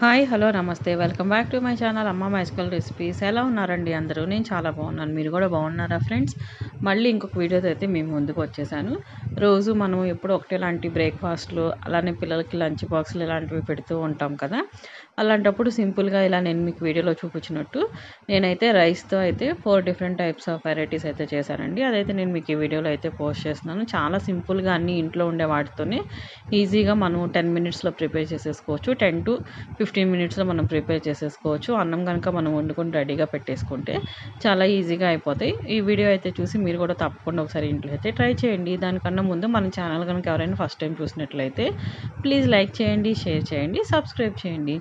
Hi hello నమస్తే. Welcome back to my channel Amma magical recipes. ఎలా ఉన్నారండి అందరూ? నేను చాలా బాగున్నాను. మీరు కూడా బాగున్నారా ఫ్రెండ్స్? మళ్ళీ ఇంకొక వీడియోతో అయితే మేము ముందుకు వచ్చేసాను. రోజు మనం ఎప్పుడు ఒకటేలాంటి బ్రేక్ఫాస్ట్లు అలానే పిల్లలకి లంచ్ బాక్స్లు ఇలాంటివి పెడుతూ ఉంటాం కదా. అలాంటప్పుడు సింపుల్గా ఇలా నేను మీకు వీడియోలో చూపించినట్టు నేనైతే రైస్తో అయితే four different types of varieties అయితే చేశానండి. అదైతే నేను మీకు ఈ వీడియోలో అయితే పోస్ట్ చేస్తున్నాను. చాలా సింపుల్గా అన్ని ఇంట్లో ఉండే వాటితోనే ఈజీగా మనం టెన్ మినిట్స్లో ప్రిపేర్ చేసేసుకోవచ్చు. టెన్ టు ఫిఫ్టీన్ మినిట్స్లో మనం ప్రిపేర్ చేసేసుకోవచ్చు. అన్నం కనుక మనం వండుకొని రెడీగా పెట్టేసుకుంటే చాలా ఈజీగా అయిపోతాయి. ఈ వీడియో అయితే చూసి మీరు కూడా తప్పకుండా ఒకసారి ఇంట్లో అయితే ట్రై చేయండి. దానికన్నా ముందు మన ఛానల్ కనుక ఎవరైనా ఫస్ట్ టైం చూసినట్లయితే ప్లీజ్ లైక్ చేయండి షేర్ చేయండి సబ్స్క్రైబ్ చేయండి.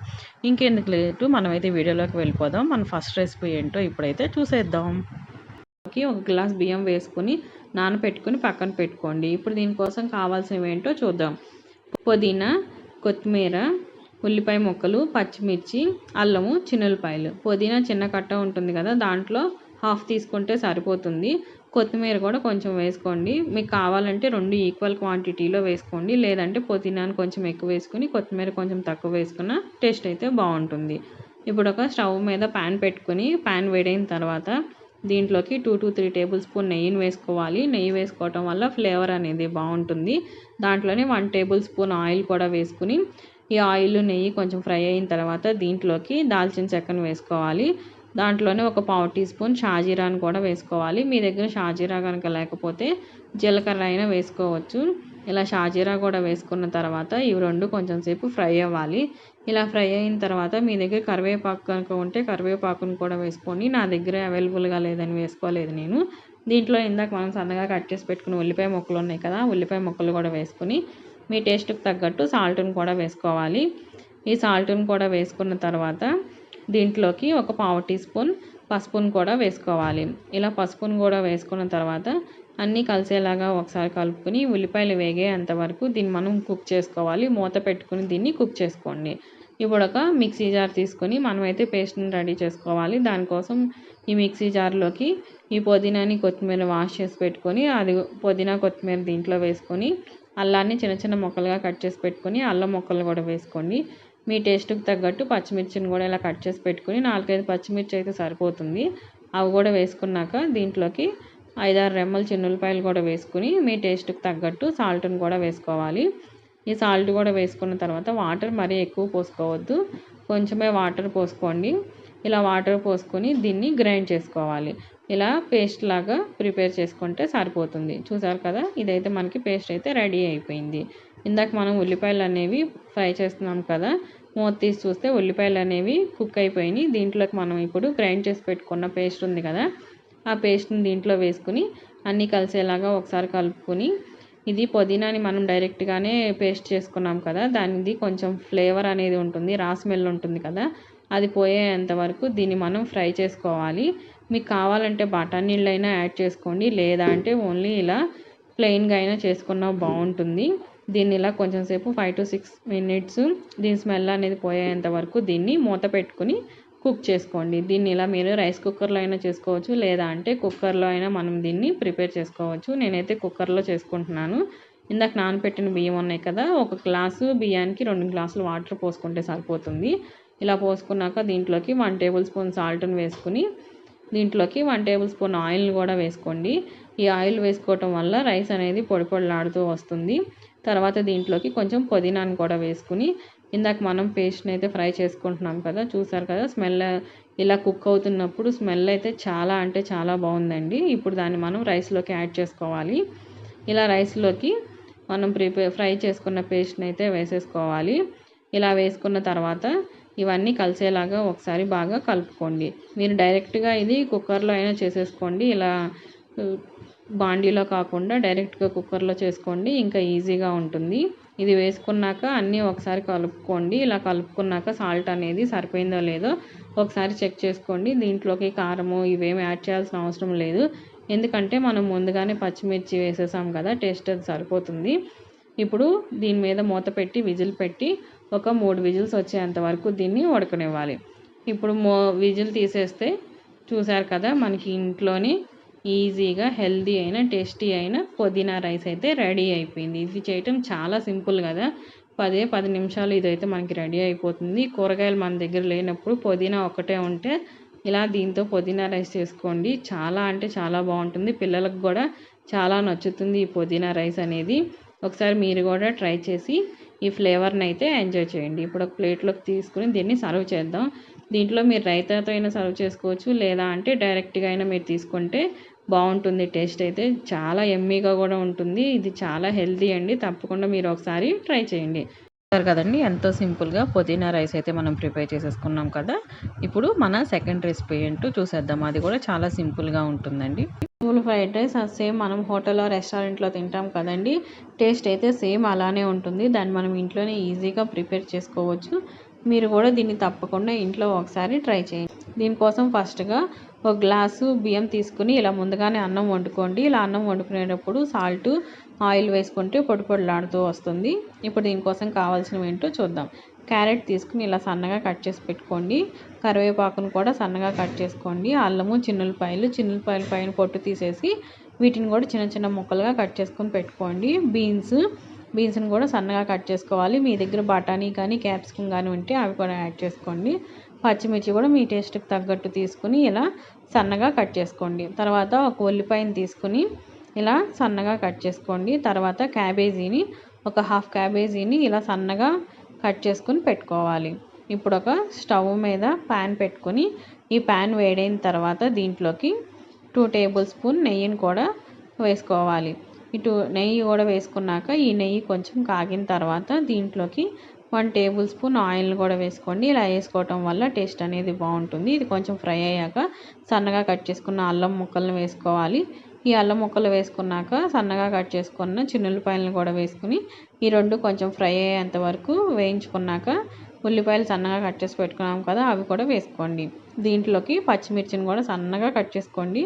ఇంకెందుకు లేదు మనమైతే వీడియోలోకి వెళ్ళిపోదాం. మన ఫస్ట్ రెసిపీ ఏంటో ఇప్పుడైతే చూసేద్దాం. ఒక గ్లాస్ బియ్యం వేసుకుని నానపెట్టుకుని పక్కన పెట్టుకోండి. ఇప్పుడు దీనికోసం కావాల్సినవి ఏంటో చూద్దాం. పుదీనా కొత్తిమీర ఉల్లిపాయ ముక్కలు పచ్చిమిర్చి అల్లము చిన్నులపాయలు పుదీనా చిన్న కట్ట ఉంటుంది కదా దాంట్లో హాఫ్ తీసుకుంటే సరిపోతుంది. కొత్తిమీర కూడా కొంచెం వేసుకోండి. మీకు కావాలంటే రెండు ఈక్వల్ క్వాంటిటీలో వేసుకోండి. లేదంటే పుదీనాను కొంచెం ఎక్కువ వేసుకుని కొత్తిమీర కొంచెం తక్కువ వేసుకున్న టేస్ట్ అయితే బాగుంటుంది. ఇప్పుడు ఒక స్టవ్ మీద ప్యాన్ పెట్టుకుని ప్యాన్ వేడైన తర్వాత దీంట్లోకి two to three tablespoon నెయ్యిని వేసుకోవాలి. నెయ్యి వేసుకోవటం వల్ల ఫ్లేవర్ అనేది బాగుంటుంది. దాంట్లోనే వన్ టేబుల్ స్పూన్ ఆయిల్ కూడా వేసుకుని ఈ ఆయిల్ నెయ్యి కొంచెం ఫ్రై అయిన తర్వాత దీంట్లోకి దాల్చిన చెక్కను వేసుకోవాలి. దాంట్లోనే ఒక పావు టీ స్పూన్ షాజీరాని కూడా వేసుకోవాలి. మీ దగ్గర షాజీరా కనుక లేకపోతే జీలకర్ర అయినా వేసుకోవచ్చు. ఇలా షాజీరా కూడా వేసుకున్న తర్వాత ఇవి రెండు కొంచెం సేపు ఫ్రై అవ్వాలి. ఇలా ఫ్రై అయిన తర్వాత మీ దగ్గర కరివేపాకు కనుక ఉంటే కరివేపాకును కూడా వేసుకొని నా దగ్గర అవైలబుల్గా లేదని వేసుకోలేదు నేను. దీంట్లో ఇందాక మనం సన్నగా కట్ చేసి పెట్టుకుని ఉల్లిపాయ ముక్కలు ఉన్నాయి కదా ఉల్లిపాయ ముక్కలు కూడా వేసుకుని మీ టేస్ట్కి తగ్గట్టు సాల్ట్ని కూడా వేసుకోవాలి. ఈ సాల్ట్ని కూడా వేసుకున్న తర్వాత దీంట్లోకి ఒక పావు టీ స్పూన్ పసుపును కూడా వేసుకోవాలి. ఇలా పసుపును కూడా వేసుకున్న తర్వాత అన్నీ కలిసేలాగా ఒకసారి కలుపుకొని ఉల్లిపాయలు వేగేంత వరకు దీన్ని మనం కుక్ చేసుకోవాలి. మూత పెట్టుకుని దీన్ని కుక్ చేసుకోండి. ఇప్పుడు ఒక మిక్సీ జార్ తీసుకొని మనమైతే పేస్ట్ని రెడీ చేసుకోవాలి. దానికోసం ఈ మిక్సీ జార్లోకి ఈ పుదీనాని కొత్తిమీర వాష్ చేసి పెట్టుకొని అది పుదీనా కొత్తిమీర దీంట్లో వేసుకొని అల్లాన్ని చిన్న చిన్న ముక్కలుగా కట్ చేసి పెట్టుకొని అల్లం ముక్కలు కూడా వేసుకోండి. మీ టేస్ట్కి తగ్గట్టు పచ్చిమిర్చిని కూడా ఇలా కట్ చేసి పెట్టుకొని నాలుగైదు పచ్చిమిర్చి అయితే సరిపోతుంది. అవి కూడా వేసుకున్నాక దీంట్లోకి ఐదారు రెమ్మలు చిన్నులపాయలు కూడా వేసుకుని మీ టేస్ట్కి తగ్గట్టు సాల్ట్ని కూడా వేసుకోవాలి. ఈ సాల్ట్ కూడా వేసుకున్న తర్వాత వాటర్ మరీ ఎక్కువ పోసుకోవద్దు. కొంచెమే వాటర్ పోసుకోండి. ఇలా వాటర్ పోసుకొని దీన్ని గ్రైండ్ చేసుకోవాలి. ఇలా పేస్ట్ లాగా ప్రిపేర్ చేసుకుంటే సరిపోతుంది. చూసారు కదా? ఇదైతే మనకి పేస్ట్ అయితే రెడీ అయిపోయింది. ఇందాక మనం ఉల్లిపాయలు అనేవి ఫ్రై చేస్తున్నాం కదా? మూత తీసి చూస్తే ఉల్లిపాయలు అనేవి కుక్ అయిపోయినాయి. దీంట్లోకి మనం ఇప్పుడు గ్రైండ్ చేసి పెట్టుకున్న పేస్ట్ ఉంది కదా? ఆ పేస్ట్ని దీంట్లో వేసుకుని అన్నీ కలిసేలాగా ఒకసారి కలుపుకొని ఇది పుదీనాని మనం డైరెక్ట్గానే పేస్ట్ చేసుకున్నాం కదా? దానిది కొంచెం ఫ్లేవర్ అనేది ఉంటుంది. రా స్మెల్ ఉంటుంది కదా? అది పోయేంత వరకు దీన్ని మనం ఫ్రై చేసుకోవాలి. మీకు కావాలంటే బఠానీ నీళ్ళు అయినా యాడ్ చేసుకోండి. లేదా అంటే ఓన్లీ ఇలా ప్లెయిన్గా అయినా చేసుకున్నా బాగుంటుంది. దీన్ని ఇలా కొంచెం సేపు ఫైవ్ టు సిక్స్ మినిట్స్ దీని స్మెల్ అనేది పోయేంత వరకు దీన్ని మూత పెట్టుకుని కుక్ చేసుకోండి. దీన్ని ఇలా మీరు రైస్ కుక్కర్లో అయినా చేసుకోవచ్చు. లేదా అంటే కుక్కర్లో అయినా మనం దీన్ని ప్రిపేర్ చేసుకోవచ్చు. నేనైతే కుక్కర్లో చేసుకుంటున్నాను. ఇందాక నానపెట్టిన బియ్యం ఉన్నాయి కదా ఒక గ్లాసు బియ్యానికి రెండు గ్లాసులు వాటర్ పోసుకుంటే సరిపోతుంది. ఇలా పోసుకున్నాక దీంట్లోకి వన్ టేబుల్ స్పూన్ సాల్ట్ని వేసుకుని దీంట్లోకి వన్ టేబుల్ స్పూన్ ఆయిల్ని కూడా వేసుకోండి. ఈ ఆయిల్ వేసుకోవటం వల్ల రైస్ అనేది పొడి పొడిలాడుతూ వస్తుంది. తర్వాత దీంట్లోకి కొంచెం పుదీనాను కూడా వేసుకుని ఇందాక మనం పేస్ట్ని అయితే ఫ్రై చేసుకుంటున్నాం కదా చూసారు కదా స్మెల్ ఇలా కుక్ అవుతున్నప్పుడు స్మెల్ అయితే చాలా అంటే చాలా బాగుందండి. ఇప్పుడు దాన్ని మనం రైస్లోకి యాడ్ చేసుకోవాలి. ఇలా రైస్లోకి మనం ప్రిపేర్ ఫ్రై చేసుకున్న పేస్ట్ని అయితే వేసేసుకోవాలి. ఇలా వేసుకున్న తర్వాత ఇవన్నీ కలిసేలాగా ఒకసారి బాగా కలుపుకోండి. మీరు డైరెక్ట్గా ఇది కుక్కర్లో అయినా చేసేసుకోండి. ఇలా బాండీలో కాకుండా డైరెక్ట్గా కుక్కర్లో చేసుకోండి. ఇంకా ఈజీగా ఉంటుంది. ఇది వేసుకున్నాక అన్నీ ఒకసారి కలుపుకోండి. ఇలా కలుపుకున్నాక సాల్ట్ అనేది సరిపోయిందో లేదో ఒకసారి చెక్ చేసుకోండి. దీంట్లోకి కారము ఇవేమి యాడ్ చేయాల్సిన అవసరం లేదు. ఎందుకంటే మనం ముందుగానే పచ్చిమిర్చి వేసేసాం కదా టేస్ట్ అది సరిపోతుంది. ఇప్పుడు దీని మీద మూత పెట్టి విజిల్ పెట్టి ఒక మూడు విజిల్స్ వచ్చేంత వరకు దీన్ని ఉడకనివ్వాలి. ఇప్పుడు మో విజిల్ తీసేస్తే చూసారు కదా మనకి ఇంట్లోని ఈజీగా హెల్దీ అయిన టేస్టీ అయిన పుదీనా రైస్ అయితే రెడీ అయిపోయింది. ఇది చేయటం చాలా సింపుల్ కదా. పదే పది నిమిషాలు ఇదైతే మనకి రెడీ అయిపోతుంది. కూరగాయలు మన దగ్గర లేనప్పుడు పుదీనా ఒకటే ఉంటే ఇలా దీంతో పుదీనా రైస్ చేసుకోండి. చాలా అంటే చాలా బాగుంటుంది. పిల్లలకు కూడా చాలా నచ్చుతుంది ఈ పుదీనా రైస్ అనేది. ఒకసారి మీరు కూడా ట్రై చేసి ఈ ఫ్లేవర్ని అయితే ఎంజాయ్ చేయండి. ఇప్పుడు ఒక ప్లేట్లోకి తీసుకుని దీన్ని సర్వ్ చేద్దాం. దీంట్లో మీరు రైతాతో అయినా సర్వ్ చేసుకోవచ్చు. లేదా అంటే డైరెక్ట్గా అయినా మీరు తీసుకుంటే బాగుంటుంది. టేస్ట్ అయితే చాలా ఎమ్మీగా కూడా ఉంటుంది. ఇది చాలా హెల్తీ అండి. తప్పకుండా మీరు ఒకసారి ట్రై చేయండి. కదండి. ఎంతో సింపుల్గా పుదీనా రైస్ అయితే మనం ప్రిపేర్ చేసేసుకున్నాం కదా. ఇప్పుడు మన సెకండ్ రెసిపీ ఏంటో చూసేద్దాం. అది కూడా చాలా సింపుల్గా ఉంటుందండి. పూల్ ఫ్రైడ్ రైస్ సేమ్ మనం హోటల్లో రెస్టారెంట్లో తింటాం కదండి. టేస్ట్ అయితే సేమ్ అలానే ఉంటుంది. దాన్ని మనం ఇంట్లోనే ఈజీగా ప్రిపేర్ చేసుకోవచ్చు. మీరు కూడా దీన్ని తప్పకుండా ఇంట్లో ఒకసారి ట్రై చేయండి. దీనికోసం ఫస్ట్గా ఒక గ్లాసు బియ్యం తీసుకుని ఇలా ముందుగానే అన్నం వండుకోండి. ఇలా అన్నం వండుకునేటప్పుడు సాల్ట్ ఆయిల్ వేసుకుంటే పొడి పొడిలాడుతూ వస్తుంది. ఇప్పుడు దీనికోసం కావాల్సినవి ఏంటో చూద్దాం. క్యారెట్ తీసుకుని ఇలా సన్నగా కట్ చేసి పెట్టుకోండి. కరివేపాకును కూడా సన్నగా కట్ చేసుకోండి. అల్లము చిన్నులపాయలు చిన్నులపాయల పైన పొట్టు తీసేసి వీటిని కూడా చిన్న చిన్న ముక్కలుగా కట్ చేసుకొని పెట్టుకోండి. బీన్స్ బీన్స్ని కూడా సన్నగా కట్ చేసుకోవాలి. మీ దగ్గర బఠానీ కానీ క్యాప్సికమ్ కానీ ఉంటే అవి కూడా యాడ్ చేసుకోండి. పచ్చిమిర్చి కూడా మీ టేస్ట్కి తగ్గట్టు తీసుకుని ఇలా సన్నగా కట్ చేసుకోండి. తర్వాత ఒక ఉల్లిపాయని తీసుకుని ఇలా సన్నగా కట్ చేసుకోండి. తర్వాత క్యాబేజీని ఒక హాఫ్ క్యాబేజీని ఇలా సన్నగా కట్ చేసుకుని పెట్టుకోవాలి. ఇప్పుడు ఒక స్టవ్ మీద ప్యాన్ పెట్టుకొని ఈ ప్యాన్ వేడైన తర్వాత దీంట్లోకి టూ టేబుల్ స్పూన్ నెయ్యిని కూడా వేసుకోవాలి. ఇటు నెయ్యి కూడా వేసుకున్నాక ఈ నెయ్యి కొంచెం కాగిన తర్వాత దీంట్లోకి వన్ టేబుల్ స్పూన్ ఆయిల్ కూడా వేసుకోండి. ఇలా వేసుకోవటం వల్ల టేస్ట్ అనేది బాగుంటుంది. ఇది కొంచెం ఫ్రై అయ్యాక సన్నగా కట్ చేసుకున్న అల్లం ముక్కలను వేసుకోవాలి. ఈ అల్లం ముక్కలు వేసుకున్నాక సన్నగా కట్ చేసుకున్న చిన్నుల్లిపాయలను కూడా వేసుకుని ఈ రెండు కొంచెం ఫ్రై అయ్యేంత వరకు వేయించుకున్నాక ఉల్లిపాయలు సన్నగా కట్ చేసి పెట్టుకున్నాం కదా అవి కూడా వేసుకోండి. దీంట్లోకి పచ్చిమిర్చిని కూడా సన్నగా కట్ చేసుకోండి.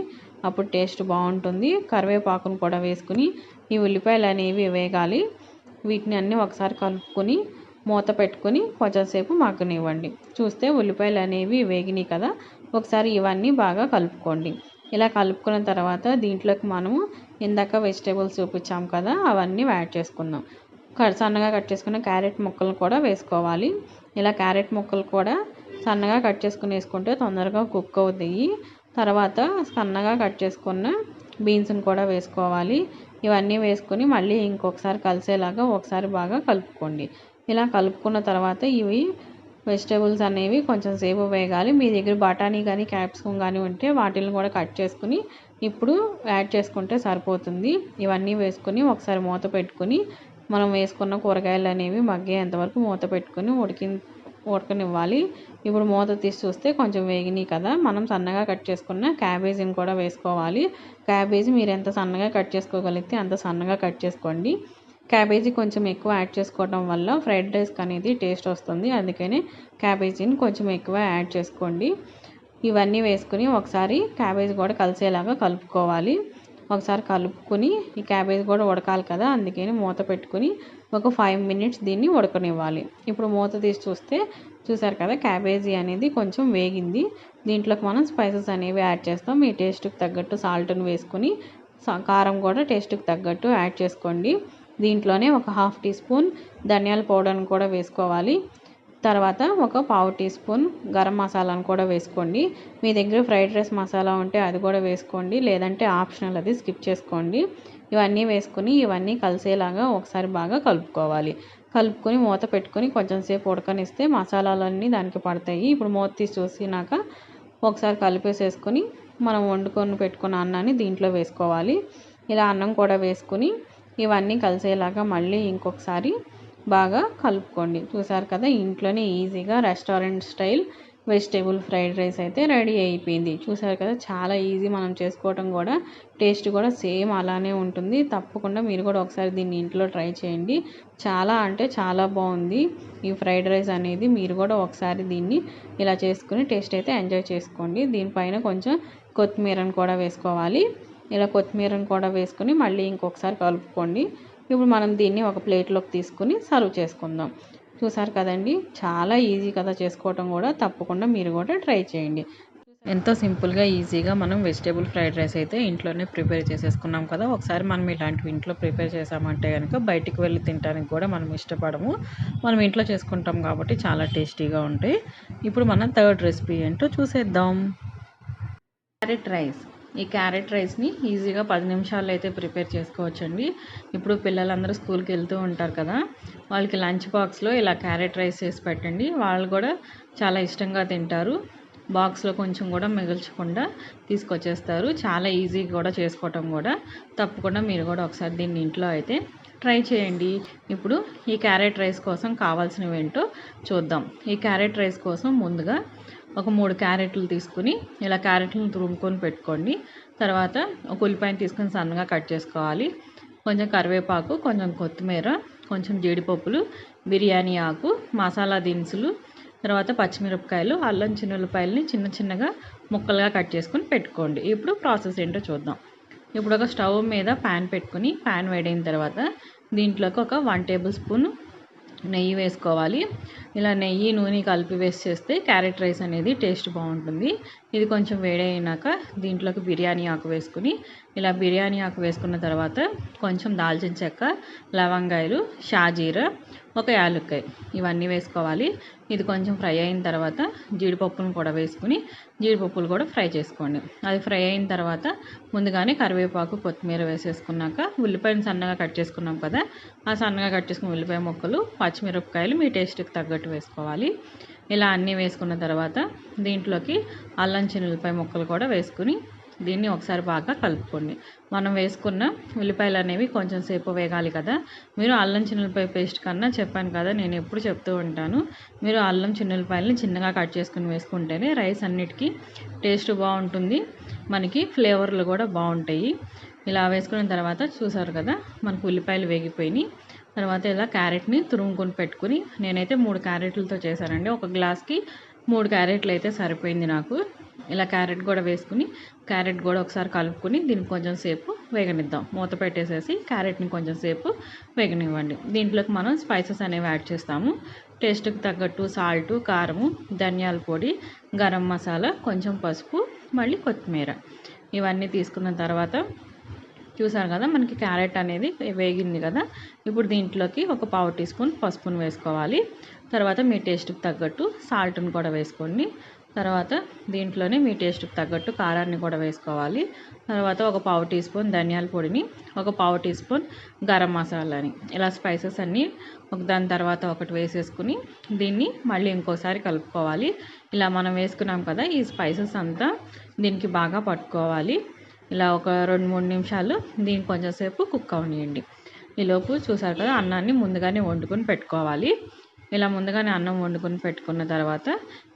అప్పుడు టేస్ట్ బాగుంటుంది. కరివేపాకును కూడా వేసుకుని ఈ ఉల్లిపాయలు అనేవి వేగాలి. వీటిని అన్నీ ఒకసారి కలుపుకొని మూత పెట్టుకొని కొంచెంసేపు మగ్గనివ్వండి. చూస్తే ఉల్లిపాయలు అనేవి వేగినాయి కదా ఒకసారి ఇవన్నీ బాగా కలుపుకోండి. ఇలా కలుపుకున్న తర్వాత దీంట్లోకి మనము ఇందాక వెజిటేబుల్స్ చూపించాం కదా అవన్నీ యాడ్ చేసుకుందాం. సన్నగా కట్ చేసుకున్న క్యారెట్ ముక్కలు కూడా వేసుకోవాలి. ఇలా క్యారెట్ ముక్కలు కూడా సన్నగా కట్ చేసుకుని వేసుకుంటే తొందరగా కుక్ అవుతాయి. తర్వాత సన్నగా కట్ చేసుకున్న బీన్స్ని కూడా వేసుకోవాలి. ఇవన్నీ వేసుకొని మళ్ళీ ఇంకొకసారి కలిసేలాగా ఒకసారి బాగా కలుపుకోండి. ఇలా కలుపుకున్న తర్వాత ఇవి వెజిటేబుల్స్ అనేవి కొంచెం సేపు వేగాలి. మీ దగ్గర బఠానీ కానీ క్యాప్సికమ్ కానీ ఉంటే వాటిని కూడా కట్ చేసుకుని ఇప్పుడు యాడ్ చేసుకుంటే సరిపోతుంది. ఇవన్నీ వేసుకొని ఒకసారి మూత పెట్టుకుని మనం వేసుకున్న కూరగాయలు అనేవి మగ్గేంతవరకు మూత పెట్టుకొని ఉడికి ఉడకనివ్వాలి. ఇప్పుడు మూత తీసి చూస్తే కొంచెం వేగినాయి కదా. మనం సన్నగా కట్ చేసుకున్న క్యాబేజీని కూడా వేసుకోవాలి. క్యాబేజీ మీరు ఎంత సన్నగా కట్ చేసుకోగలిగితే అంత సన్నగా కట్ చేసుకోండి. క్యాబేజీ కొంచెం ఎక్కువ యాడ్ చేసుకోవడం వల్ల ఫ్రైడ్ రైస్ అనేది టేస్ట్ వస్తుంది. అందుకని క్యాబేజీని కొంచెం ఎక్కువ యాడ్ చేసుకోండి. ఇవన్నీ వేసుకుని ఒకసారి క్యాబేజీ కూడా కలిసేలాగా కలుపుకోవాలి. ఒకసారి కలుపుకొని ఈ క్యాబేజ్ కూడా ఉడకాలి కదా అందుకని మూత పెట్టుకుని ఒక ఫైవ్ మినిట్స్ దీన్ని ఉడకనివ్వాలి. ఇప్పుడు మూత తీసి చూస్తే చూసారు కదా క్యాబేజీ అనేది కొంచెం వేగింది. దీంట్లోకి మనం స్పైసెస్ అనేవి యాడ్ చేస్తాం. మీ టేస్ట్కి తగ్గట్టు సాల్ట్ని వేసుకొని కారం కూడా టేస్ట్కి తగ్గట్టు యాడ్ చేసుకోండి. దీంట్లోనే ఒక హాఫ్ టీ స్పూన్ ధనియాల పౌడర్ని కూడా వేసుకోవాలి. తర్వాత ఒక పావు టీ స్పూన్ గరం మసాలాను కూడా వేసుకోండి. మీ దగ్గర ఫ్రైడ్ రైస్ మసాలా ఉంటే అది కూడా వేసుకోండి. లేదంటే ఆప్షనల్ అది స్కిప్ చేసుకోండి. ఇవన్నీ వేసుకుని ఇవన్నీ కలిసేలాగా ఒకసారి బాగా కలుపుకోవాలి. కలుపుకొని మూత పెట్టుకొని కొంచెం సేపు ఉడకనిస్తే మసాలాలన్నీ దానికి పడతాయి. ఇప్పుడు మూత తీసి చూసినాక ఒకసారి కలిపేసేసుకొని మనం వండుకొని పెట్టుకున్న అన్నాన్ని దీంట్లో వేసుకోవాలి. ఇలా అన్నం కూడా వేసుకొని ఇవన్నీ కలిసేలాగా మళ్ళీ ఇంకొకసారి బాగా కలుపుకోండి. చూసారు కదా ఇంట్లోనే ఈజీగా restaurant style vegetable fried rice అయితే రెడీ అయిపోయింది. చూసారు కదా చాలా ఈజీ మనం చేసుకోవటం కూడా టేస్ట్ కూడా సేమ్ అలానే ఉంటుంది. తప్పకుండా మీరు కూడా ఒకసారి దీన్ని ఇంట్లో ట్రై చేయండి. చాలా అంటే చాలా బాగుంది. ఈ ఫ్రైడ్ రైస్ అనేది మీరు కూడా ఒకసారి దీన్ని ఇలా చేసుకుని టేస్ట్ అయితే ఎంజాయ్ చేసుకోండి. దీనిపైన కొంచెం కొత్తిమీరను కూడా వేసుకోవాలి. ఇలా కొత్తిమీరను కూడా వేసుకుని మళ్ళీ ఇంకొకసారి కలుపుకోండి. ఇప్పుడు మనం దీన్ని ఒక ప్లేట్లోకి తీసుకుని సర్వ్ చేసుకుందాం. చూసారు కదండి? చాలా ఈజీ కదా చేసుకోవటం కూడా. తప్పకుండా మీరు కూడా ట్రై చేయండి. ఎంతో సింపుల్గా ఈజీగా మనం వెజిటేబుల్ ఫ్రైడ్ రైస్ అయితే ఇంట్లోనే ప్రిపేర్ చేసేసుకున్నాం కదా. ఒకసారి మనం ఇలాంటివి ఇంట్లో ప్రిపేర్ చేసామంటే కనుక బయటికి వెళ్ళి తినడానికి కూడా మనం ఇష్టపడము. మనం ఇంట్లో చేసుకుంటాం కాబట్టి చాలా టేస్టీగా ఉంటాయి. ఇప్పుడు మనం థర్డ్ రెసిపీ ఏంటో చూసేద్దాం. Carrot rice. ఈ క్యారెట్ రైస్ని ఈజీగా పది నిమిషాల్లో అయితే ప్రిపేర్ చేసుకోవచ్చండి. ఇప్పుడు పిల్లలందరూ స్కూల్కి వెళ్తూ ఉంటారు కదా వాళ్ళకి లంచ్ బాక్స్లో ఇలా క్యారెట్ రైస్ చేసి పెట్టండి. వాళ్ళు కూడా చాలా ఇష్టంగా తింటారు. బాక్స్లో కొంచెం కూడా మిగల్చకుండా తీసుకొచ్చేస్తారు. చాలా ఈజీ కూడా చేసుకోవటం కూడా. తప్పకుండా మీరు కూడా ఒకసారి దీన్ని ఇంట్లో అయితే ట్రై చేయండి. ఇప్పుడు ఈ క్యారెట్ రైస్ కోసం కావాల్సినవి ఏంటో చూద్దాం. ఈ క్యారెట్ రైస్ కోసం ముందుగా ఒక మూడు క్యారెట్లు తీసుకుని ఇలా క్యారెట్లను తురుముకొని పెట్టుకోండి. తర్వాత ఒక ఉల్లిపాయను తీసుకొని సన్నగా కట్ చేసుకోవాలి. కొంచెం కరివేపాకు కొంచెం కొత్తిమీర కొంచెం జీడిపప్పులు బిర్యానీ ఆకు మసాలా దినుసులు తర్వాత పచ్చిమిరపకాయలు అల్లం చిన్నులపాయలని చిన్న చిన్నగా ముక్కలుగా కట్ చేసుకొని పెట్టుకోండి. ఇప్పుడు ప్రాసెస్ ఏంటో చూద్దాం. ఇప్పుడు ఒక స్టవ్ మీద ప్యాన్ పెట్టుకుని ప్యాన్ వేడైన తర్వాత దీంట్లోకి ఒక వన్ టేబుల్ స్పూన్ నెయ్యి వేసుకోవాలి. ఇలా నెయ్యి నూనె కలిపి వేసి చేస్తే క్యారెట్ రైస్ అనేది టేస్ట్ బాగుంటుంది. ఇది కొంచెం వేడైనాక దీంట్లోకి బిర్యానీ ఆకు వేసుకుని ఇలా బిర్యానీ ఆకు వేసుకున్న తర్వాత కొంచెం దాల్చిన చెక్క లవంగాయలు షాజీర ఒక యాలక్కాయ. ఇవన్నీ వేసుకోవాలి. ఇది కొంచెం ఫ్రై అయిన తర్వాత జీడిపప్పును కూడా వేసుకుని జీడిపప్పులు కూడా ఫ్రై చేసుకోండి. అది ఫ్రై అయిన తర్వాత ముందుగానే కరివేపాకు కొత్తిమీర వేసేసుకున్నాక ఉల్లిపాయను సన్నగా కట్ చేసుకున్నాం కదా ఆ సన్నగా కట్ చేసుకున్న ఉల్లిపాయ ముక్కలు పచ్చిమిరపకాయలు మీ టేస్ట్కి తగ్గట్టు వేసుకోవాలి. ఇలా అన్నీ వేసుకున్న తర్వాత దీంట్లోకి అల్లం చిన్నులపాయ ముక్కలు కూడా వేసుకుని దీన్ని ఒకసారి బాగా కలుపుకోండి. మనం వేసుకున్న ఉల్లిపాయలు అనేవి కొంచెం సేపు వేగాలి కదా. మీరు అల్లం చిన్నులపాయ పేస్ట్ కన్నా చెప్పాను కదా నేను ఎప్పుడు చెప్తూ ఉంటాను. మీరు అల్లం చిన్నులపాయలని చిన్నగా కట్ చేసుకుని వేసుకుంటేనే రైస్ అన్నిటికీ టేస్ట్ బాగుంటుంది. మనకి ఫ్లేవర్లు కూడా బాగుంటాయి. ఇలా వేసుకున్న తర్వాత చూసారు కదా మనకు ఉల్లిపాయలు వేగిపోయినాయి. తర్వాత ఇలా క్యారెట్ని తురుముకొని పెట్టుకుని నేనైతే మూడు క్యారెట్లతో చేశానండి. ఒక గ్లాస్కి మూడు క్యారెట్లు అయితే సరిపోయింది నాకు. ఇలా క్యారెట్ కూడా వేసుకుని క్యారెట్ కూడా ఒకసారి కలుపుకొని దీన్ని కొంచెం సేపు వేగనిద్దాం. మూత పెట్టేసేసి క్యారెట్ని కొంచెం సేపు వేగనివ్వండి. దీంట్లోకి మనం స్పైసెస్ అనేవి యాడ్ చేస్తాము. టేస్ట్కి తగ్గట్టు సాల్టు కారము ధనియాల పొడి గరం మసాలా కొంచెం పసుపు మళ్ళీ కొత్తిమీర. ఇవన్నీ తీసుకున్న తర్వాత చూసారు కదా మనకి క్యారెట్ అనేది వేగింది కదా ఇప్పుడు దీంట్లోకి ఒక పావు టీ స్పూన్ పసుపును వేసుకోవాలి. తర్వాత మీ టేస్ట్కి తగ్గట్టు సాల్ట్ని కూడా వేసుకోండి. తర్వాత దీంట్లోనే మీ టేస్ట్కి తగ్గట్టు కారాన్ని కూడా వేసుకోవాలి. తర్వాత ఒక పావు టీ స్పూన్ ధనియాల పొడిని ఒక పావు టీ స్పూన్ గరం మసాలాని. ఇలా స్పైసెస్ అన్నీ ఒక దాని తర్వాత ఒకటి వేసేసుకుని దీన్ని మళ్ళీ ఇంకోసారి కలుపుకోవాలి. ఇలా మనం వేసుకున్నాం కదా ఈ స్పైసెస్ అంతా దీనికి బాగా పట్టుకోవాలి. ఇలా ఒక రెండు మూడు నిమిషాలు దీన్ని కొంచెం సేపు కుక్ అవనియండి. ఈలోపు చూసారు కదా అన్నాన్ని ముందుగానే వండుకొని పెట్టుకోవాలి. ఇలా ముందుగానే అన్నం వండుకొని పెట్టుకున్న తర్వాత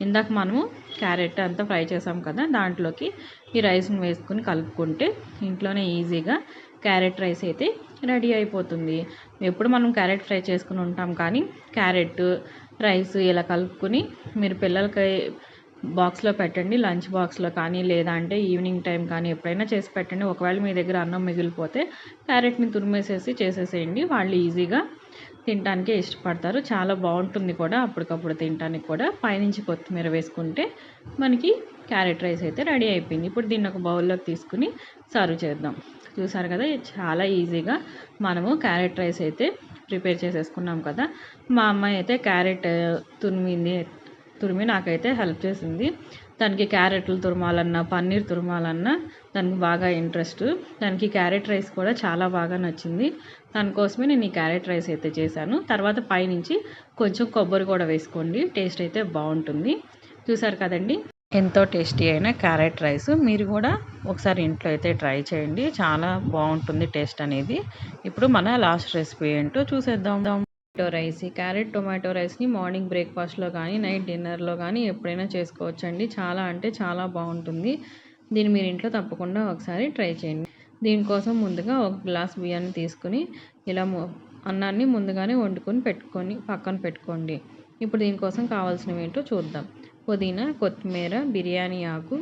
ఇందాక మనము క్యారెట్ అంతా ఫ్రై చేసాం కదా దాంట్లోకి ఈ రైస్ని వేసుకుని కలుపుకుంటే ఇంట్లోనే ఈజీగా క్యారెట్ రైస్ అయితే రెడీ అయిపోతుంది. ఎప్పుడు మనం క్యారెట్ ఫ్రై చేసుకుని ఉంటాం కానీ క్యారెట్ రైస్ ఇలా కలుపుకొని మీరు పిల్లలకి బాక్స్లో పెట్టండి లంచ్ బాక్స్లో కానీ లేదా అంటే ఈవినింగ్ టైం కానీ ఎప్పుడైనా చేసి పెట్టండి. ఒకవేళ మీ దగ్గర అన్నం మిగిలిపోతే క్యారెట్ని తురిమేసేసి చేసేసేయండి. వాళ్ళు ఈజీగా తినటానికే ఇష్టపడతారు. చాలా బాగుంటుంది కూడా అప్పటికప్పుడు తినడానికి కూడా. పైనుంచి కొత్తిమీర వేసుకుంటే మనకి క్యారెట్ రైస్ అయితే రెడీ అయిపోయింది. ఇప్పుడు దీన్ని ఒక బౌల్లోకి తీసుకుని సర్వ్ చేద్దాం. చూసారు కదా చాలా ఈజీగా మనము క్యారెట్ రైస్ అయితే ప్రిపేర్ చేసేసుకున్నాం కదా. మా అమ్మాయి అయితే క్యారెట్ తురిమింది తురిమి నాకైతే హెల్ప్ చేసింది. దానికి క్యారెట్లు తురమాలన్నా పన్నీర్ తురమాలన్నా దానికి బాగా ఇంట్రెస్ట్. దానికి క్యారెట్ రైస్ కూడా చాలా బాగా నచ్చింది. దానికోసమే నేను ఈ క్యారెట్ రైస్ అయితే చేశాను. తర్వాత పైనుంచి కొంచెం కొబ్బరి కూడా వేసుకోండి. టేస్ట్ అయితే బాగుంటుంది. చూసారు కదండి? ఎంతో టేస్టీ అయిన క్యారెట్ రైస్. మీరు కూడా ఒకసారి ఇంట్లో అయితే ట్రై చేయండి. చాలా బాగుంటుంది టేస్ట్ అనేది. ఇప్పుడు మన లాస్ట్ రెసిపీ ఏంటో చూసేద్దాం. టొమాటో రైస్ ఈ క్యారెట్ టొమాటో రైస్ని మార్నింగ్ బ్రేక్ఫాస్ట్లో కానీ నైట్ డిన్నర్లో కానీ ఎప్పుడైనా చేసుకోవచ్చండి. చాలా అంటే చాలా బాగుంటుంది. దీన్ని మీరు ఇంట్లో తప్పకుండా ఒకసారి ట్రై చేయండి. దీనికోసం ముందుగా ఒక గ్లాస్ బియ్యాన్ని తీసుకుని ఇలా అన్నాన్ని ముందుగానే వండుకొని పెట్టుకొని పక్కన పెట్టుకోండి. ఇప్పుడు దీనికోసం కావాల్సినవి ఏంటో చూద్దాం. పుదీనా కొత్తిమీర బిర్యానీ ఆకు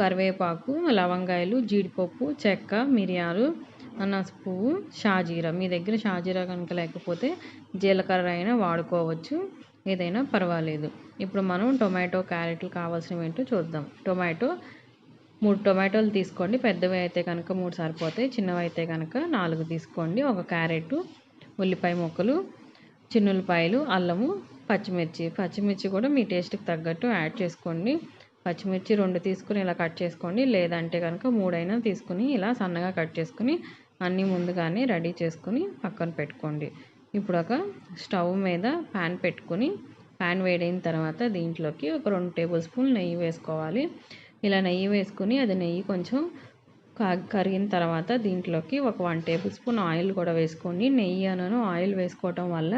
కరివేపాకు లవంగాయలు జీడిపప్పు చెక్క మిరియాలు అనాస పువ్వు షాజీరా. మీ దగ్గర షాజీరా కనుక లేకపోతే జీలకర్ర అయినా వాడుకోవచ్చు. ఏదైనా పర్వాలేదు. ఇప్పుడు మనం టొమాటో క్యారెట్లు కావాల్సినవి ఏంటో చూద్దాం. టొమాటో మూడు టొమాటోలు తీసుకోండి. పెద్దవి అయితే కనుక మూడు సరిపోతాయి. చిన్నవి అయితే కనుక నాలుగు తీసుకోండి. ఒక క్యారెట్ ఉల్లిపాయ ముక్కలు చిన్నులపాయలు అల్లము పచ్చిమిర్చి. పచ్చిమిర్చి కూడా మీ టేస్ట్కి తగ్గట్టు యాడ్ చేసుకోండి. పచ్చిమిర్చి రెండు తీసుకుని ఇలా కట్ చేసుకోండి. లేదంటే కనుక మూడైనా తీసుకుని ఇలా సన్నగా కట్ చేసుకుని అన్నీ ముందుగానే రెడీ చేసుకుని పక్కన పెట్టుకోండి. ఇప్పుడు ఒక స్టవ్ మీద ప్యాన్ పెట్టుకుని ప్యాన్ వేడైన తర్వాత దీంట్లోకి ఒక రెండు టేబుల్ స్పూన్ నెయ్యి వేసుకోవాలి. ఇలా నెయ్యి వేసుకుని అది నెయ్యి కొంచెం కరిగిన తర్వాత దీంట్లోకి ఒక వన్ టేబుల్ స్పూన్ ఆయిల్ కూడా వేసుకొని నెయ్యి అనను ఆయిల్ వేసుకోవటం వల్ల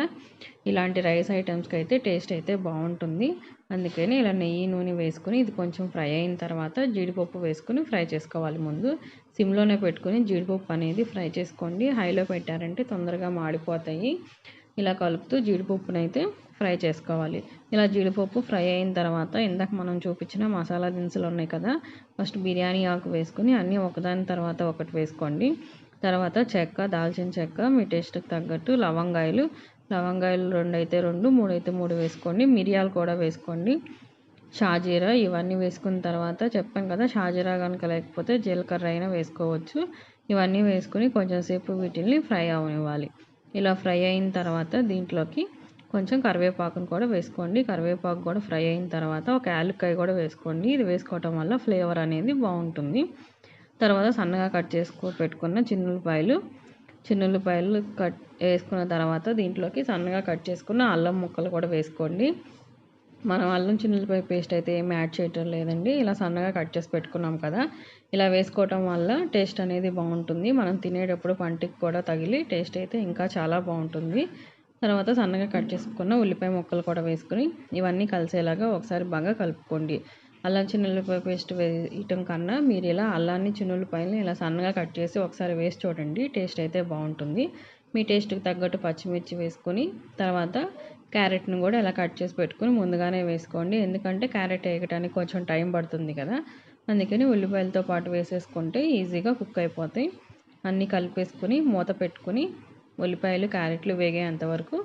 ఇలాంటి రైస్ ఐటమ్స్కి అయితే టేస్ట్ అయితే బాగుంటుంది. అందుకని ఇలా నెయ్యి నూనె వేసుకుని ఇది కొంచెం ఫ్రై అయిన తర్వాత జీడిపప్పు వేసుకుని ఫ్రై చేసుకోవాలి ముందు. సిమ్లోనే పెట్టుకుని జీడిపప్పు అనేది ఫ్రై చేసుకోండి. హైలో పెట్టారంటే తొందరగా మాడిపోతాయి. ఇలా కలుపుతూ జీడిపప్పునైతే ఫ్రై చేసుకోవాలి. ఇలా జీడిపప్పు ఫ్రై అయిన తర్వాత ఇందాక మనం చూపించిన మసాలా దినుసులు ఉన్నాయి కదా ఫస్ట్ బిర్యానీ ఆకు వేసుకుని అన్నీ ఒకదాని తర్వాత ఒకటి వేసుకోండి. తర్వాత చెక్క దాల్చిన చెక్క మీ టేస్ట్కి తగ్గట్టు లవంగాయలు లవంగాయలు రెండు అయితే రెండు మూడు అయితే మూడు వేసుకోండి. మిరియాలు కూడా వేసుకోండి. షాజీరా ఇవన్నీ వేసుకున్న తర్వాత చెప్పాను కదా షాజీరా కనుక లేకపోతే జీలకర్ర అయినా వేసుకోవచ్చు. ఇవన్నీ వేసుకుని కొంచెంసేపు వీటిని ఫ్రై అవనివ్వాలి. ఇలా ఫ్రై అయిన తర్వాత దీంట్లోకి కొంచెం కరివేపాకును కూడా వేసుకోండి. కరివేపాకు కూడా ఫ్రై అయిన తర్వాత ఒక యాలక్కాయ కూడా వేసుకోండి. ఇది వేసుకోవటం వల్ల ఫ్లేవర్ అనేది బాగుంటుంది. తర్వాత సన్నగా కట్ చేసుకో పెట్టుకున్న చిన్నులపాయలు చిన్నులపాయలు కట్ వేసుకున్న తర్వాత దీంట్లోకి సన్నగా కట్ చేసుకున్న అల్లం ముక్కలు కూడా వేసుకోండి. మనం అల్లం చిన్నులపాయ పేస్ట్ అయితే ఏమి యాడ్ చేయటం లేదండి. ఇలా సన్నగా కట్ చేసి పెట్టుకున్నాం కదా. ఇలా వేసుకోవటం వల్ల టేస్ట్ అనేది బాగుంటుంది. మనం తినేటప్పుడు పంటికి కూడా తగిలి టేస్ట్ అయితే ఇంకా చాలా బాగుంటుంది. తర్వాత సన్నగా కట్ చేసుకున్న ఉల్లిపాయ ముక్కలు కూడా వేసుకుని ఇవన్నీ కలిసేలాగా ఒకసారి బాగా కలుపుకోండి. అల్లం చిన్నుల్లిపాయ పేస్ట్ వేయటం కన్నా మీరు ఇలా అల్లాన్ని చిన్నుల్లిపాయలు ఇలా సన్నగా కట్ చేసి ఒకసారి వేసి చూడండి టేస్ట్ అయితే బాగుంటుంది. మీ టేస్ట్కి తగ్గట్టు పచ్చిమిర్చి వేసుకొని తర్వాత క్యారెట్ను కూడా ఇలా కట్ చేసి పెట్టుకుని ముందుగానే వేసుకోండి. ఎందుకంటే క్యారెట్ వేయడానికి కొంచెం టైం పడుతుంది కదా. అందుకని ఉల్లిపాయలతో పాటు వేసేసుకుంటే ఈజీగా కుక్ అయిపోతాయి. అన్నీ కలిపేసుకుని మూత పెట్టుకుని ఉల్లిపాయలు క్యారెట్లు వేగేంత వరకు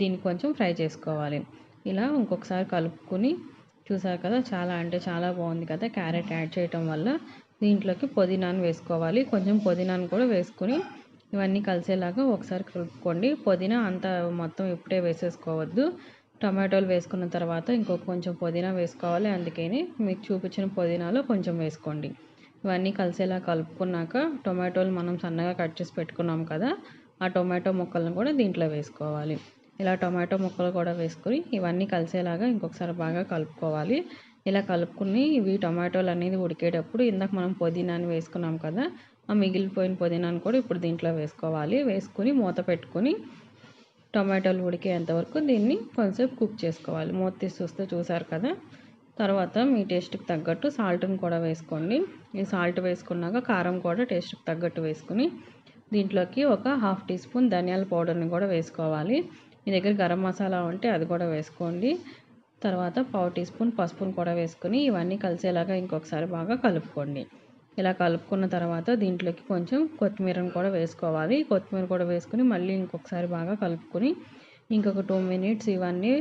దీన్ని కొంచెం ఫ్రై చేసుకోవాలి. ఇలా ఇంకొకసారి కలుపుకొని చూసారు కదా చాలా అంటే చాలా బాగుంది కదా క్యారెట్ యాడ్ చేయటం వల్ల. దీంట్లోకి పుదీనాను వేసుకోవాలి. కొంచెం పుదీనాను కూడా వేసుకొని ఇవన్నీ కలిసేలాగా ఒకసారి కలుపుకోండి. పుదీనా అంతా మొత్తం ఇప్పుడే వేసేసుకోవద్దు. టమాటోలు వేసుకున్న తర్వాత ఇంకొక కొంచెం పుదీనా వేసుకోవాలి. అందుకని మీకు చూపించిన పుదీనాలో కొంచెం వేసుకోండి. ఇవన్నీ కలిసేలా కలుపుకున్నాక టొమాటోలు మనం సన్నగా కట్ చేసి పెట్టుకున్నాం కదా ఆ టొమాటో ముక్కలను కూడా దీంట్లో వేసుకోవాలి. ఇలా టొమాటో ముక్కలు కూడా వేసుకొని ఇవన్నీ కలిసేలాగా ఇంకొకసారి బాగా కలుపుకోవాలి. ఇలా కలుపుకుని ఇవి టొమాటోలు అనేది ఉడికేటప్పుడు ఇందాక మనం పుదీనాని వేసుకున్నాం కదా ఆ మిగిలిపోయిన పుదీనాను కూడా ఇప్పుడు దీంట్లో వేసుకోవాలి. వేసుకుని మూత పెట్టుకొని టొమాటోలు ఉడికేంతవరకు దీన్ని కొంచెంసేపు కుక్ చేసుకోవాలి. మూత తీసి చూస్తే చూసారు కదా? తర్వాత మీ టేస్ట్కి తగ్గట్టు సాల్ట్ని కూడా వేసుకోండి. ఈ సాల్ట్ వేసుకున్నాక కారం కూడా టేస్ట్కి తగ్గట్టు వేసుకుని దీంట్లోకి ఒక హాఫ్ టీ స్పూన్ ధనియాల పౌడర్ని కూడా వేసుకోవాలి. మీ దగ్గర గరం మసాలా ఉంటే అది కూడా వేసుకోండి. తర్వాత పావు టీ స్పూన్ పసుపును కూడా వేసుకుని ఇవన్నీ కలిసేలాగా ఇంకొకసారి బాగా కలుపుకోండి. ఇలా కలుపుకున్న తర్వాత దీంట్లోకి కొంచెం కొత్తిమీరను కూడా వేసుకోవాలి. కొత్తిమీర కూడా వేసుకుని మళ్ళీ ఇంకొకసారి బాగా కలుపుకొని ఇంకొక టూ మినిట్స్ ఇవన్నీ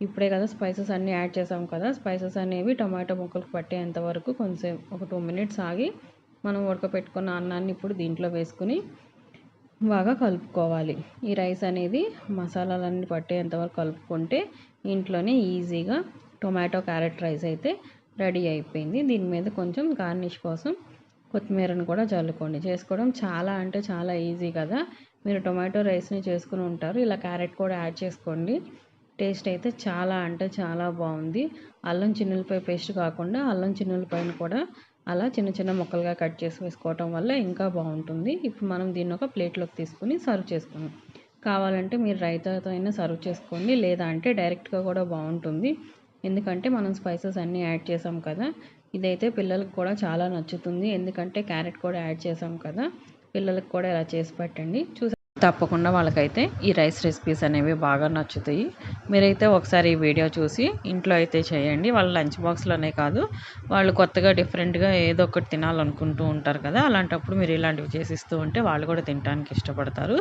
ఇప్పుడే కదా స్పైసెస్ అన్నీ యాడ్ చేసాం కదా స్పైసెస్ అనేవి టమాటో ముక్కలకు పట్టేంత వరకు కొంచెం ఒక టూ మినిట్స్ ఆగి మనం ఉడకపెట్టుకున్న అన్నాన్ని ఇప్పుడు దీంట్లో వేసుకుని బాగా కలుపుకోవాలి. ఈ రైస్ అనేది మసాలాలన్నీ పట్టేంతవరకు కలుపుకుంటే ఇంట్లోనే ఈజీగా టొమాటో క్యారెట్ రైస్ అయితే రెడీ అయిపోయింది. దీని మీద కొంచెం గార్నిష్ కోసం కొత్తిమీరను కూడా చల్లుకోండి. చేసుకోవడం చాలా అంటే చాలా ఈజీ కదా. మీరు టొమాటో రైస్ని చేసుకుని ఉంటారు. ఇలా క్యారెట్ కూడా యాడ్ చేసుకోండి. టేస్ట్ అయితే చాలా అంటే చాలా బాగుంది. అల్లం చిన్నులపై పేస్ట్ కాకుండా అల్లం చిన్నులపైన కూడా అలా చిన్న చిన్న ముక్కలుగా కట్ చేసి వేసుకోవటం వల్ల ఇంకా బాగుంటుంది. ఇప్పుడు మనం దీన్ని ఒక ప్లేట్లోకి తీసుకుని సర్వ్ చేసుకుందాం. కావాలంటే మీరు రైతాతో అయినా సర్వ్ చేసుకోండి లేదా అంటే డైరెక్ట్గా కూడా బాగుంటుంది. ఎందుకంటే మనం స్పైసెస్ అన్నీ యాడ్ చేసాం కదా ఇదైతే పిల్లలకు కూడా చాలా నచ్చుతుంది. ఎందుకంటే క్యారెట్ కూడా యాడ్ చేసాం కదా పిల్లలకు కూడా ఇలా చేసి పెట్టండి. చూసా తప్పకుండా వాళ్ళకైతే ఈ రైస్ రెసిపీస్ అనేవి బాగా నచ్చుతాయి. మీరైతే ఒకసారి ఈ వీడియో చూసి ఇంట్లో అయితే చేయండి. వాళ్ళ లంచ్ బాక్స్లోనే కాదు వాళ్ళు కొత్తగా డిఫరెంట్గా ఏదో ఒకటి తినాలనుకుంటూ ఉంటారు కదా అలాంటప్పుడు మీరు ఇలాంటివి చేసిస్తూ ఉంటే వాళ్ళు కూడా తినడానికి ఇష్టపడతారు.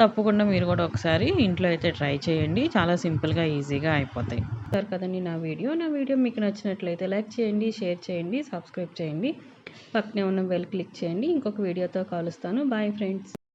తప్పకుండా మీరు కూడా ఒకసారి ఇంట్లో అయితే ట్రై చేయండి. చాలా సింపుల్గా ఈజీగా అయిపోతాయి. సార్ కదండి నా వీడియో. నా వీడియో మీకు నచ్చినట్లయితే లైక్ చేయండి షేర్ చేయండి సబ్స్క్రైబ్ చేయండి. పక్కనే ఉన్న బెల్ క్లిక్ చేయండి. ఇంకొక వీడియోతో కలుస్తాను. Bye friends.